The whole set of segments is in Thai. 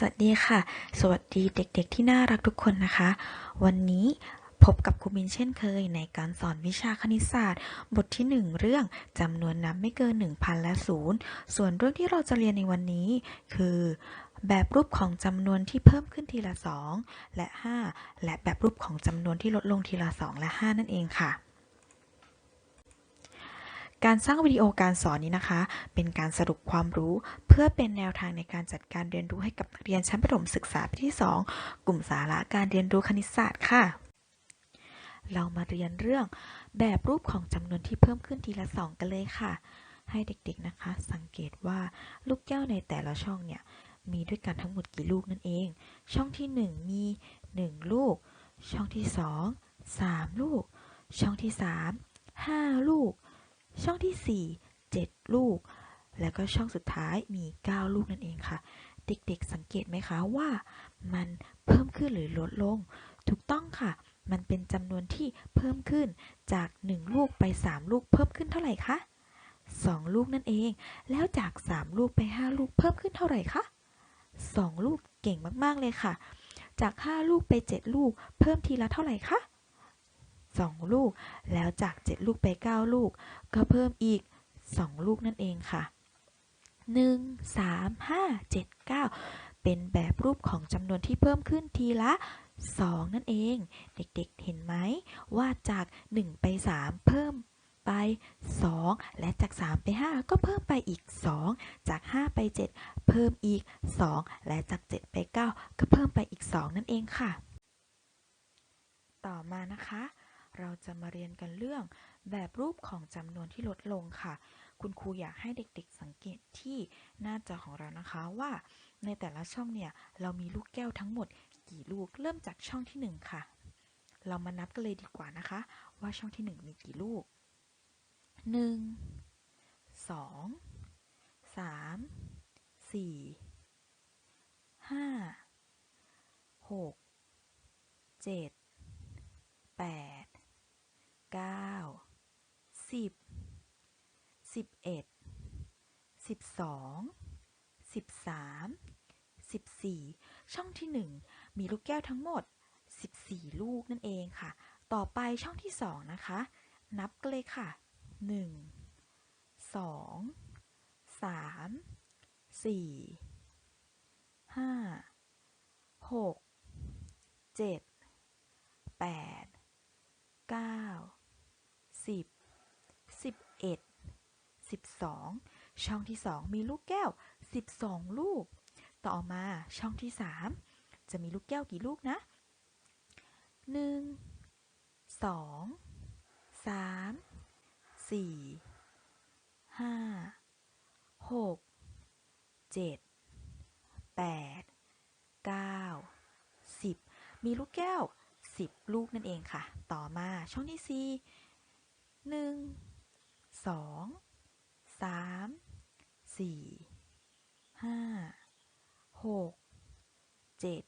สวัสดีค่ะ สวัสดีเด็กๆที่น่ารักทุกคนนะคะ วันนี้พบกับครูมินเช่นเคย ในการสอนวิชาคณิตศาสตร์ บทที่ 1 เรื่องจำนวนนับไม่เกิน 1,000 และ 0 ส่วนเรื่องที่เราจะเรียนในวันนี้ คือ แบบรูปของจำนวนที่เพิ่มขึ้นทีละ 2 และ 5 และแบบรูปของจำนวนที่ลดลงทีละ 2 และ 5 นั่นเองค่ะ การสร้างวิดีโอการสอนนี้นะคะ เป็นการสรุปความรู้ เพื่อเป็นแนวทางในการจัดการเรียนรู้ให้กับนักเรียนชั้นประถมศึกษาปีที่ 2 กลุ่มสาระการเรียนรู้คณิตศาสตร์ค่ะ เรามาเรียนเรื่องแบบรูปของจำนวนที่เพิ่มขึ้นทีละ 2 กันเลยค่ะ ให้เด็กๆนะคะ สังเกตว่าลูกแก้วในแต่ละช่องเนี่ยมีด้วยกันทั้งหมดกี่ลูกนั่นเอง ช่องที่ 1 มี 1 ลูก ช่องที่ 2 3 ลูก ช่องที่ 3 5 ลูก ช่องที่ 4 7 ลูก แล้วก็ช่องสุดท้ายมี 9 ลูกนั่นเองค่ะ เด็กๆสังเกตไหมคะว่ามันเพิ่มขึ้นหรือลดลง ถูกต้องค่ะ มันเป็นจำนวนที่เพิ่มขึ้นจาก 1 ลูกไป 3 ลูกเพิ่มขึ้นเท่าไหร่คะ2 ลูกนั่นเอง แล้วจาก 3 ลูกไป 5 ลูกเพิ่มขึ้นเท่าไหร่คะ2 ลูกเก่งมากๆเลยค่ะ จาก 5 ลูกไป 7 ลูก เพิ่มทีละเท่าไหร่คะ 2 ลูก แล้วจาก 7 ลูกไป 9 ลูก ก็เพิ่มอีก 2 ลูกนั่นเองค่ะ 1 3 5 7 9 เป็นแบบรูปของจำนวนที่เพิ่มขึ้นทีละ 2 นั่นเอง เด็กๆเห็นไหมว่าจาก 1 ไป 3 เพิ่มไป 2 และจาก 3 ไป 5 ก็เพิ่มไปอีก 2 จาก 5 ไป 7 เพิ่มอีก 2 และจาก 7 ไป 9 ก็เพิ่มไปอีก 2 นั่นเองค่ะ ต่อมานะคะ เราจะมาเรียนกันเรื่องแบบรูปของจำนวนที่ลดลงค่ะ คุณครูอยากให้เด็กๆสังเกตที่หน้าจอของเรานะคะว่า ในแต่ละช่องเนี่ย เรามีลูกแก้วทั้งหมดกี่ลูกเริ่มจากช่องที่ 1 ค่ะ เรามานับกันเลยดีกว่านะคะ ว่าช่องที่ 1 มีกี่ลูก 1 2 3 4 5 6 7 8 9 10 11 12 13 14ช่องที่1มีลูกแก้วทั้งหมด14ลูกนั่นเองค่ะ ต่อไปช่องที่2นะคะ นับกันเลยค่ะ 1 2 3 4 5 6 7 8 9 10 11 12ช่องที่2มีลูกแก้ว12ลูก ต่อมาช่องที่3จะมีลูกแก้วกี่ลูกนะ1 2 3 4 5 6 7 8 9 10มีลูกแก้ว10ลูกนั่นเองค่ะ ต่อมาช่องที่4 1 2 3 4 5 6 7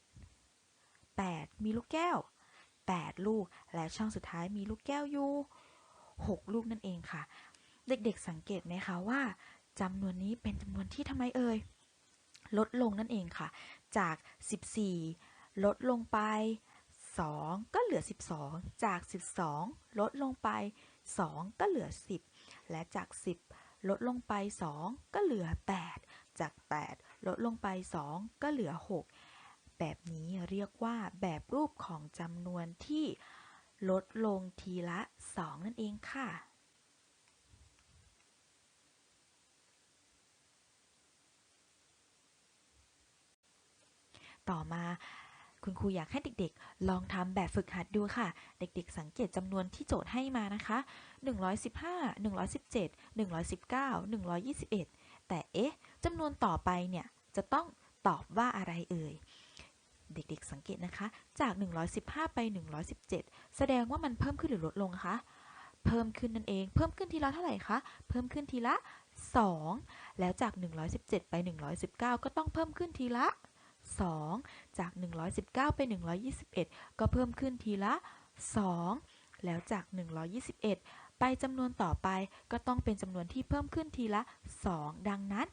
8มีลูกแก้ว8ลูก และช่องสุดท้ายมีลูกแก้วอยู่6ลูกนั่นเองค่ะ เด็กๆสังเกตไหมคะว่าจำนวนนี้เป็นจำนวนที่ทำไมเอ่ยลดลงนั่นเองค่ะ จาก 14 ลดลงไป 2 ก็เหลือ 12 จาก 12 ลดลงไป 2 ก็เหลือ 10 และจาก 10 ลดลงไป 2 ก็เหลือ 8 จาก 8 ลดลงไป 2 ก็เหลือ 6 แบบนี้เรียกว่าแบบรูปของจำนวนที่ลดลงทีละ 2 นั่นเองค่ะต่อมา คุณครูอยากให้เด็กๆ ลองทำแบบฝึกหัดดูค่ะ เด็กๆ สังเกตจำนวนที่โจทย์ให้มานะคะ 115 117 119 121 แต่เอ๊ะจำนวนต่อไปเนี่ย จะต้องตอบว่าอะไรเอ่ย เด็กๆ สังเกตนะคะ จาก 115 ไป 117 แสดงว่ามันเพิ่มขึ้นหรือลดลงคะ เพิ่มขึ้นนั่นเอง เพิ่มขึ้นทีละเท่าไหร่คะ เพิ่มขึ้นทีละ 2 แล้วจาก 117 ไป 119 ก็ต้องเพิ่มขึ้นทีละ 2 จาก 119 ไป 121 ก็เพิ่มขึ้นทีละ 2 แล้วจาก 121 ไปจำนวนต่อไปก็ต้องเป็นจำนวนที่เพิ่มขึ้นทีละ 2 ดังนั้น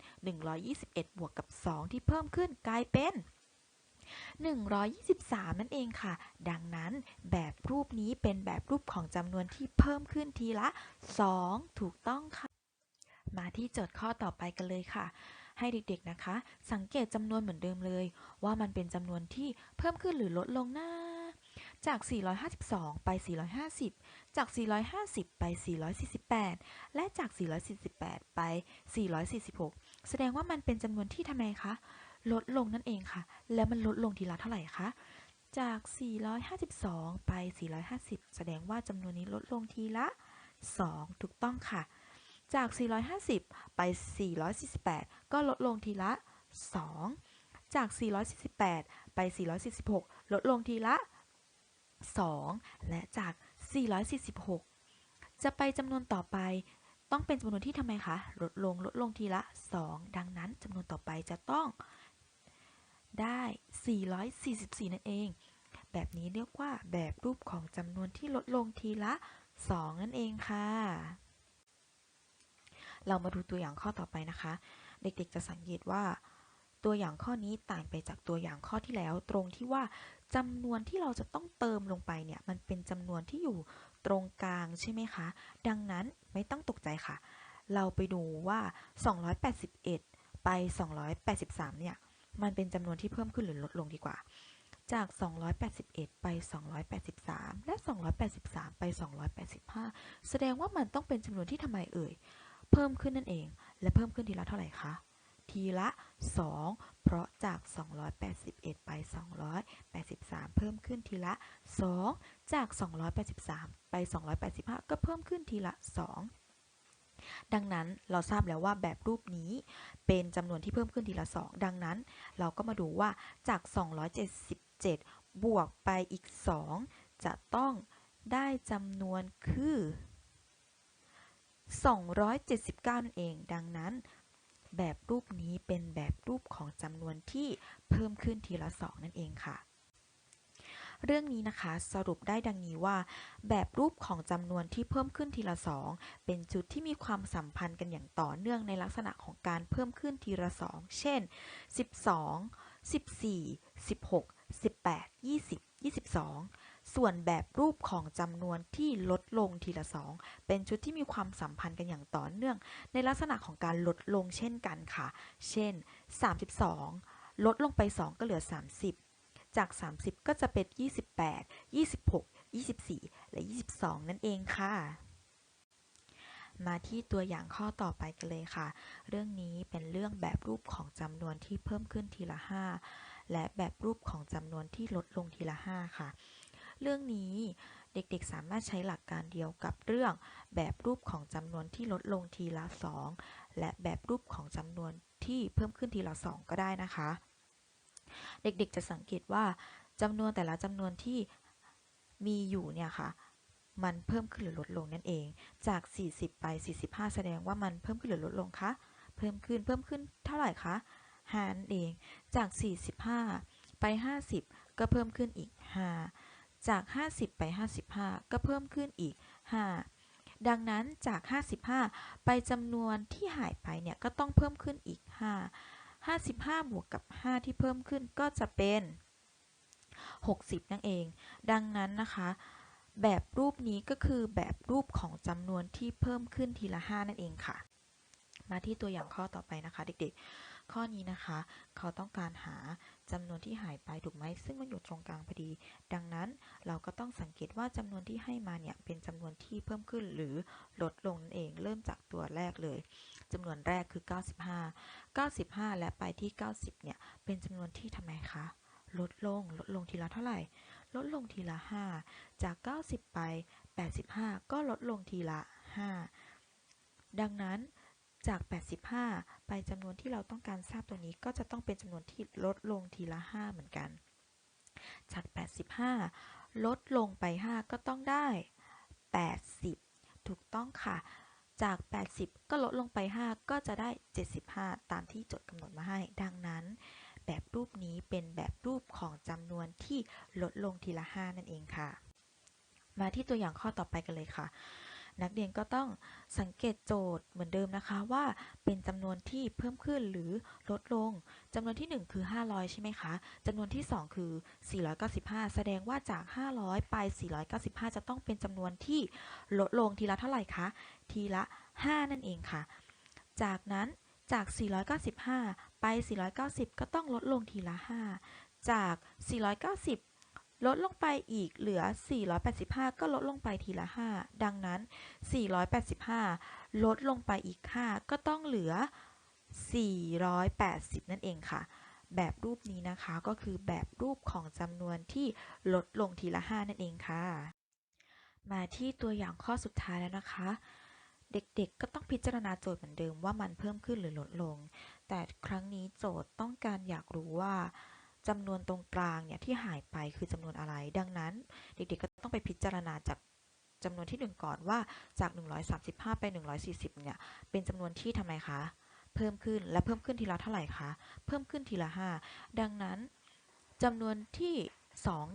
121 บวกกับ 2 ที่เพิ่มขึ้นกลายเป็น123 นั่นเองค่ะ ดังนั้นแบบรูปนี้เป็นแบบรูปของจำนวนที่เพิ่มขึ้นทีละ 2 ถูกต้องค่ะ มาที่โจทย์ข้อต่อไปกันเลยค่ะ ให้เด็กๆนะคะ สังเกตจำนวนเหมือนเดิมเลย ว่ามันเป็นจำนวนที่เพิ่มขึ้นหรือลดลงนะจาก 452 ไป 450 จาก 450 ไป 448 และจาก 448 ไป 446 แสดงว่ามันเป็นจำนวนที่ทำไมคะ ลดลงนั่นเองค่ะ แล้วมันลดลงทีละเท่าไหร่คะ จาก 452 ไป 450 แสดงว่าจำนวนนี้ลดลงทีละ 2 ถูกต้องค่ะ จาก 450 ไป 448 ก็ลดลงทีละ 2 จาก 448 ไป 446 ลดลงทีละ 2 และจาก 446 จะไปจำนวนต่อไปต้องเป็นจำนวนที่ทำไมคะ ลดลง ลดลงทีละ 2 ดังนั้นจำนวนต่อไปจะต้องได้ 444 นั่นเอง แบบนี้เรียกว่าแบบรูปของจำนวนที่ลดลงทีละ 2 นั่นเองค่ะ เรามาดูตัวอย่างข้อต่อไปนะคะ เด็กๆจะสังเกตว่า ตัวอย่างข้อนี้ต่างไปจากตัวอย่างข้อที่แล้ว ตรงที่ว่าจำนวนที่เราจะต้องเติมลงไปเนี่ยมันเป็นจำนวนที่อยู่ตรงกลางใช่ไหมคะ ดังนั้นไม่ต้องตกใจค่ะ เราไปดูว่า 281 ไป 283 เนี่ยมันเป็นจำนวนที่เพิ่มขึ้นหรือลดลงดีกว่า จาก 281 ไป 283 และ 283 ไป 285 แสดงว่ามันต้องเป็นจำนวนที่ทำไมเอ่ย เพิ่มขึ้นนั่นเอง และเพิ่มขึ้นทีละเท่าไหร่คะ ทีละ 2 เพราะจาก 281 ไป 283 เพิ่มขึ้นทีละ 2 จาก 283 ไป 285 ก็เพิ่มขึ้นทีละ 2ดังนั้นเราทราบแล้วว่าแบบรูปนี้เป็นจำนวนที่เพิ่มขึ้นทีละ 2 ดังนั้น เราก็มาดูว่าจาก 277 บวกไปอีก 2 จะต้องได้จำนวนคือ 279 นั่นเอง ดังนั้น แบบรูปนี้เป็นแบบรูปของจำนวนที่เพิ่มขึ้นทีละ 2 นั่นเองค่ะ เรื่องนี้นะคะสรุปได้ดังนี้ว่า แบบรูปของจำนวนที่เพิ่มขึ้นทีละ 2 เป็นจุดที่มีความสัมพันธ์กันอย่างต่อเนื่องในลักษณะของการเพิ่มขึ้นทีละ 2 เช่น 12 14 16 18 20 22 ส่วนแบบรูปของจำนวนที่ลดลงทีละ 2 เป็นชุดที่มีความสัมพันธ์กันอย่างต่อเนื่อง ในลักษณะของการลดลงเช่นกันค่ะ เช่น 32 ลดลงไป 2 ก็เหลือ 30 จาก 30 ก็จะเป็น 28 26 24 และ 22 นั่นเองค่ะมาที่ตัวอย่างข้อต่อไปกันเลยค่ะ เรื่องนี้เป็นเรื่องแบบรูปของจำนวนที่เพิ่มขึ้นทีละ 5 และแบบรูปของจำนวนที่ลดลงทีละ 5 ค่ะ เรื่องนี้เด็กๆสามารถใช้หลักการเดียวกับเรื่องแบบรูปของจำนวนที่ลดลงทีละ 2 และแบบรูปของจำนวนที่เพิ่มขึ้นทีละ 2 ก็ได้นะคะ เด็กๆจะสังเกตว่าจำนวนแต่ละจำนวนที่มีอยู่เนี่ยค่ะมันเพิ่มขึ้นหรือลดลงนั่นเอง จาก 40 ไป 45 แสดงว่ามันเพิ่มขึ้นหรือลดลงคะ เพิ่มขึ้น เพิ่มขึ้นเท่าไหร่คะ5นั่นเอง จาก 45 ไป 50 ก็เพิ่มขึ้นอีก 5 จาก 50 ไป 55 ก็เพิ่มขึ้นอีก 5 ดังนั้นจาก 55 ไปจำนวนที่หายไปเนี่ยก็ต้องเพิ่มขึ้นอีก 5 55 บวกกับ 5 ที่เพิ่มขึ้นก็จะเป็น 60 นั่นเอง ดังนั้นนะคะ แบบรูปนี้ก็คือแบบรูปของจำนวนที่เพิ่มขึ้นทีละ 5 นั่นเองค่ะ มาที่ตัวอย่างข้อต่อไปนะคะเด็กๆ ข้อนี้นะคะ เขาต้องการหาจำนวนที่หายไปถูกไหมซึ่งมันอยู่ตรงกลางพอดี ดังนั้นเราก็ต้องสังเกตว่าจำนวนที่ให้มาเนี่ยเป็นจำนวนที่เพิ่มขึ้นหรือลดลงนั่นเองเริ่มจากตัวแรกเลยจำนวนแรกคือ 95 95 และไปที่ 90 เนี่ยเป็นจำนวนที่ทำไมคะลดลงลดลงทีละเท่าไหร่ ลดลงทีละ 5 จาก 90 ไป 85 ก็ลดลงทีละ 5 ดังนั้น จาก 85 ไปจำนวนที่เราต้องการทราบตัวนี้ก็จะต้องเป็นจำนวนที่ลดลงทีละ 5 เหมือนกัน จาก 85 ลดลงไป 5 ก็ต้องได้ 80 ถูกต้องค่ะ จาก 80 ก็ลดลงไป 5 ก็จะได้ 75 ตามที่โจทย์กำหนดมาให้ ดังนั้น แบบรูปนี้เป็นแบบรูปของจำนวนที่ลดลงทีละ 5 นั่นเองค่ะ มาที่ตัวอย่างข้อต่อไปกันเลยค่ะ นักเรียนก็ต้องสังเกตโจทย์เหมือนเดิมนะคะว่าเป็นจำนวนที่เพิ่มขึ้นหรือลดลงจำนวนที่ 1 คือ 500 ใช่ไหมคะจำนวนที่ 2 คือ 495 แสดงว่าจาก 500 ไป 495 จะต้องเป็นจำนวนที่ลดลงทีละเท่าไหร่คะ ทีละ 5 นั่นเองค่ะ จากนั้นจาก 495 ไป 490 ก็ต้องลดลงทีละ 5 จาก 490 ลดลงไปอีกเหลือ 485 ก็ลดลงไปทีละ 5 ดังนั้น 485 ลดลงไปอีก 5 ก็ต้องเหลือ 480 นั่นเองค่ะ แบบรูปนี้นะคะก็คือแบบรูปของจำนวนที่ลดลงทีละ 5 นั่นเองค่ะ มาที่ตัวอย่างข้อสุดท้ายแล้วนะคะ เด็กๆ ก็ต้องพิจารณาโจทย์เหมือนเดิมว่ามันเพิ่มขึ้นหรือลดลง แต่ครั้งนี้โจทย์ต้องการอยากรู้ว่า จำนวนตรงกลางเนี่ยที่หายไปคือจำนวนอะไร ดังนั้น เด็กๆ ก็ต้องไปพิจารณาจากจำนวนที่ 1 ก่อนว่าจาก 135 ไป 140 เนี่ย เป็นจำนวนที่ทำไมคะ เพิ่มขึ้นและเพิ่มขึ้นทีละเท่าไหร่คะ เพิ่มขึ้นทีละ 5 ดังนั้นจำนวนที่ 2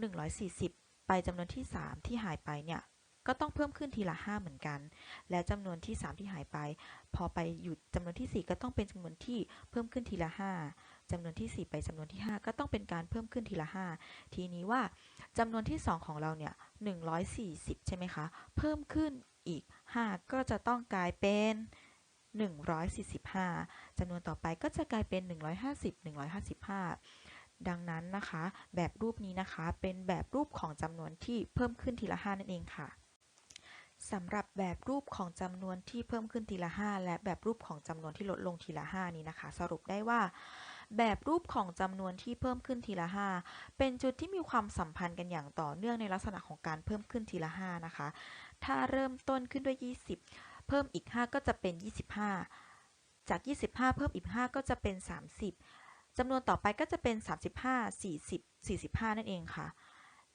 140 ไปจำนวนที่ 3 ที่หายไปเนี่ยก็ต้องเพิ่มขึ้นทีละ 5 เหมือนกัน และจำนวนที่ 3 ที่หายไป พอไปอยู่จำนวนที่ 4 ก็ต้องเป็นจำนวนที่เพิ่มขึ้นทีละ 5 จำนวนที่ 4 ไปจำนวนที่ 5 ก็ต้องเป็นการเพิ่มขึ้นทีละ 5 ทีนี้ว่าจำนวนที่ 2 ของเราเนี่ย140 ใช่ไหมคะ เพิ่มขึ้นอีก 5 ก็จะต้องกลายเป็น 145จำนวนต่อไปก็จะกลายเป็น 150 155 ดังนั้นนะคะ แบบรูปนี้นะคะเป็นแบบรูปของจำนวนที่เพิ่มขึ้นทีละ 5 นั่นเองค่ะสำหรับแบบรูปของจำนวนที่เพิ่มขึ้นทีละ 5 และแบบรูปของจำนวนที่ลดลงทีละ 5 นี้นะคะ สรุปได้ว่า แบบรูปของจำนวนที่เพิ่มขึ้นทีละ 5 เป็นจุดที่มีความสัมพันธ์กันอย่างต่อเนื่องในลักษณะของการเพิ่มขึ้นทีละ 5 นะคะ ถ้าเริ่มต้นขึ้นด้วย 20 เพิ่มอีก 5 ก็จะเป็น 25 จาก 25 เพิ่มอีก 5 ก็จะเป็น 30จำนวนต่อไปก็จะเป็น 35 40 45 นั่นเองค่ะ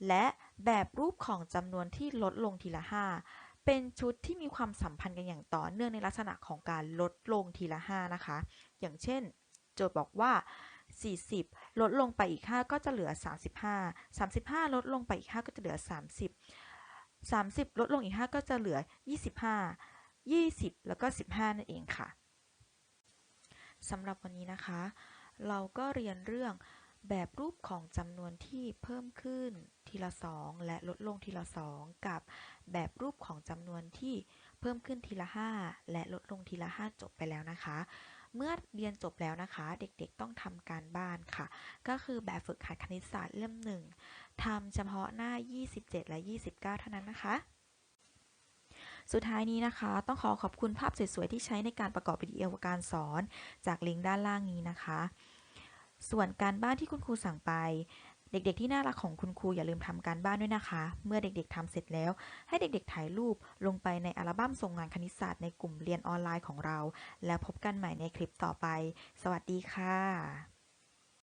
และแบบรูปของจำนวนที่ลดลงทีละ 5 เป็นชุดที่มีความสัมพันธ์กันอย่างต่อเนื่องในลักษณะของการลดลงทีละ 5 นะคะ อย่างเช่น โจทย์บอกว่า 40 ลดลงไปอีก 5 ก็จะเหลือ 35 35 ลดลงไปอีก 5 ก็จะเหลือ 30 30 ลดลงอีก 5 ก็จะเหลือ 25 20 แล้วก็ 15 นั่นเองค่ะสำหรับวันนี้นะคะ เราก็เรียนเรื่องแบบรูปของจำนวนที่เพิ่มขึ้นทีละ 2 และลดลงทีละ 2 กับแบบรูปของจำนวนที่เพิ่มขึ้นทีละ 5 และลดลงทีละ 5 จบไปแล้วนะคะ เมื่อเรียนจบแล้วนะคะ เด็กๆต้องทำการบ้านค่ะ ก็คือแบบฝึกหัดคณิตศาสตร์เล่มหนึ่งทำเฉพาะหน้า 27 และ 29 เท่านั้นนะคะ สุดท้ายนี้นะคะ ต้องขอขอบคุณภาพสวยๆที่ใช้ในการประกอบวิดีโอการสอน จากลิงก์ด้านล่างนี้นะคะ ส่วนการบ้านที่คุณครูสั่งไป เด็กๆที่น่ารักของคุณครูอย่าลืมทำการบ้านด้วยนะคะ เมื่อเด็กๆทำเสร็จแล้ว ให้เด็กๆถ่ายรูปลงไปในอัลบั้มส่งงานคณิตศาสตร์ในกลุ่มเรียนออนไลน์ของเรา แล้วพบกันใหม่ในคลิปต่อไป สวัสดีค่ะ